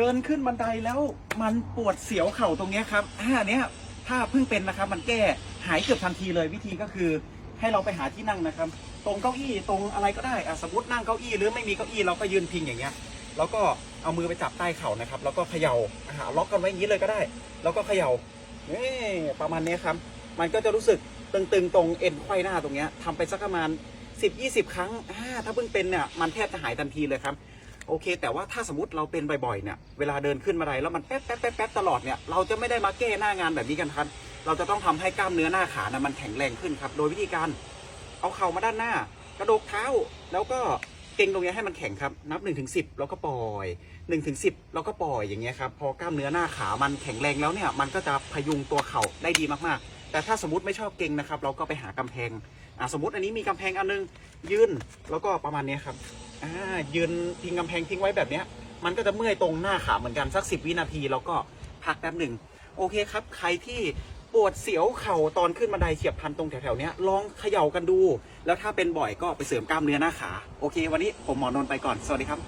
เดินขึ้นบันไดแล้วมันปวดเสียวเข่าตรงเนี้ยครับอ่าเนี้ยถ้าเพิ่งเป็นนะครับ มันแก้หายเกือบทันทีเลยวิธีก็คือ ให้เราไปหาที่นั่งนะครับ ตรงเก้าอี้ตรงอะไรก็ได้อะสมมตินั่งเก้าอี้หรือไม่มีเก้าอี้เราก็ยืนพิงอย่างเงี้ย แล้วก็เอามือไปจับใต้เข่านะครับ แล้วก็เขย่าอ่าล็อกกันไว้อย่างนี้เลยก็ได้ แล้วก็เขย่านี่ประมาณเนี้ยครับ มันก็จะรู้สึกตึงๆตรงเอ็นไขว้หน้าตรงเนี้ยทำไปสักประมาณ10-20 ครั้งอ่าถ้าเพิ่งเป็นเนี่ยมันแทบจะหายทันทีเลยครับ โอเค แต่ว่าถ้าสมมติเราเป็นบ่อยๆเนี่ยเวลาเดินขึ้นมาไดแล้วมันแป๊บแป๊บแป๊บแป๊บตลอดเนี่ยเราจะไม่ได้มาแก้หน้างานแบบนี้กันครับ เราจะต้องทำให้กล้ามเนื้อหน้าขานะมันแข็งแรงขึ้นครับ โดยวิธีการเอาเข่ามาด้านหน้า กระโดกเท้าแล้วก็เก่งตรงนี้ให้มันแข็งครับ นับ1นถึงสิแล้วก็ปล่อย1นถึงสิแล้วก็ปล่อยอย่างเงี้ยครับ พอกล้ามเนื้อหน้าขามันแข็งแรงแล้วเนี่ย มันก็จะพยุงตัวเข่าได้ดีมากๆ แต่ถ้าสมมติไม่ชอบเก่งนะครับ เราก็ไปหากำแพงอ่าสมมติอันนี้มีกำแพงอันนึง ยืนแล้วก็ประมาณนี้ครับ อ่ายืนพิงกำแพงทิ้งไว้แบบเนี้ย มันก็จะเมื่อยตรงหน้าขาเหมือนกันสักสิบวินาทีแล้วก็พักแป๊บหนึ่งโอเคครับ ใครที่ปวดเสียวเข่าตอนขึ้นบันไดเฉียบพันตรงแถวๆเนี้ยลองเขย่ากันดู แล้วถ้าเป็นบ่อยก็ไปเสริมกล้ามเนื้อหน้าขา โอเค วันนี้ผมหมอนนท์ไปก่อน สวัสดีครับ